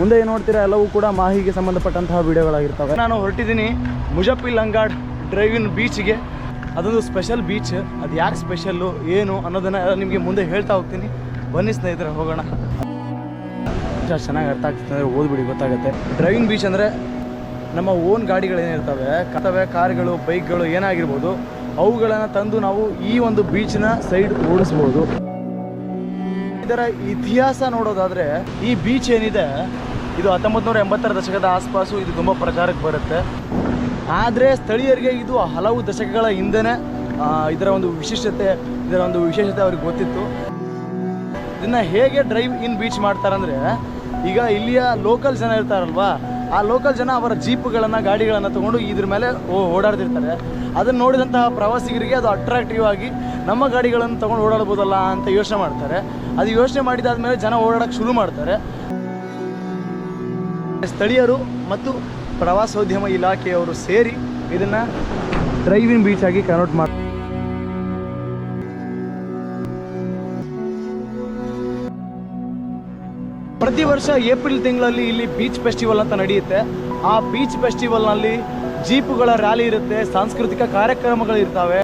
ಮುಂದೆ ಏನು ನೋಡ್ತೀರಾ ಎಲ್ಲವೂ ಕೂಡ ಮಾಹಿಗೆ ಸಂಬಂಧಪಟ್ಟಂತಹ ವಿಡಿಯೋಗಳಾಗಿರ್ತವೆ. ನಾನು ಹೊರಟಿದ್ದೀನಿ ಮುಜಫಿ ಲಂಗಾಡ್ ಡ್ರೈವಿನ್ ಬೀಚ್ಗೆ. ಅದೊಂದು ಸ್ಪೆಷಲ್ ಬೀಚ್. ಅದು ಯಾಕೆ ಸ್ಪೆಷಲ್ಲು, ಏನು ಅನ್ನೋದನ್ನು ನಿಮಗೆ ಮುಂದೆ ಹೇಳ್ತಾ ಹೋಗ್ತೀನಿ. ಬನ್ನಿ ಸ್ನೇಹಿತರೆ, ಹೋಗೋಣ. ಚೆನ್ನಾಗಿ ಅರ್ಥ ಆಗ್ತದೆ ಓದ್ಬಿಡಿ ಗೊತ್ತಾಗುತ್ತೆ. ಡ್ರೈವಿಂಗ್ ಬೀಚ್ ಅಂದರೆ ನಮ್ಮ ಓನ್ ಗಾಡಿಗಳೇನಿರ್ತವೆ ಕತವೆ ಕಾರ್ಗಳು, ಬೈಕ್ಗಳು ಏನಾಗಿರ್ಬೋದು, ಅವುಗಳನ್ನು ತಂದು ನಾವು ಈ ಒಂದು ಬೀಚ್ನ ಸೈಡ್ ಓಡಿಸ್ಬೋದು. ಇದರ ಇತಿಹಾಸ ನೋಡೋದಾದರೆ ಈ ಬೀಚ್ ಏನಿದೆ, ಇದು ಹತ್ತೊಂಬತ್ತು ನೂರ ಎಂಬತ್ತರ ದಶಕದ ಆಸ್ಪಾಸು, ಇದು ತುಂಬ ಪ್ರಚಾರಕ್ಕೆ ಬರುತ್ತೆ. ಆದರೆ ಸ್ಥಳೀಯರಿಗೆ ಇದು ಹಲವು ದಶಕಗಳ ಹಿಂದೆನೇ ಇದರ ಒಂದು ವಿಶಿಷ್ಟತೆ, ಇದರ ಒಂದು ವಿಶೇಷತೆ ಅವ್ರಿಗೆ ಗೊತ್ತಿತ್ತು. ಇದನ್ನ ಹೇಗೆ ಡ್ರೈವ್ ಇನ್ ಬೀಚ್ ಮಾಡ್ತಾರಂದ್ರೆ, ಈಗ ಇಲ್ಲಿಯ ಲೋಕಲ್ ಜನ ಇರ್ತಾರಲ್ವಾ ಆ ಲೋಕಲ್ ಜನ ಅವರ ಜೀಪ್ಗಳನ್ನು, ಗಾಡಿಗಳನ್ನು ತಗೊಂಡು ಇದ್ರ ಮೇಲೆ ಓಡಾಡ್ತಿರ್ತಾರೆ. ಅದನ್ನು ನೋಡಿದಂತಹ ಪ್ರವಾಸಿಗರಿಗೆ ಅದು ಅಟ್ರಾಕ್ಟಿವ್ ಆಗಿ ನಮ್ಮ ಗಾಡಿಗಳನ್ನು ತಗೊಂಡು ಓಡಾಡ್ಬೋದಲ್ಲ ಅಂತ ಯೋಚನೆ ಮಾಡ್ತಾರೆ. ಅದು ಯೋಚನೆ ಮಾಡಿದಾದ್ಮೇಲೆ ಜನ ಓಡಾಡಕ್ಕೆ ಶುರು ಮಾಡ್ತಾರೆ. ಸ್ಥಳೀಯರು ಮತ್ತು ಪ್ರವಾಸೋದ್ಯಮ ಇಲಾಖೆಯವರು ಸೇರಿ ಇದನ್ನು ಡ್ರೈವಿಂಗ್ ಬೀಚ್ ಆಗಿ ಕನ್ವರ್ಟ್ ಮಾಡಿ ಪ್ರತಿ ವರ್ಷ ಏಪ್ರಿಲ್ ತಿಂಗಳಲ್ಲಿ ಇಲ್ಲಿ ಬೀಚ್ ಫೆಸ್ಟಿವಲ್ ಅಂತ ನಡೆಯುತ್ತೆ. ಆ ಬೀಚ್ ಫೆಸ್ಟಿವಲ್ನಲ್ಲಿ ಜೀಪುಗಳ ರ್ಯಾಲಿ ಇರುತ್ತೆ, ಸಾಂಸ್ಕೃತಿಕ ಕಾರ್ಯಕ್ರಮಗಳು ಇರ್ತವೆ.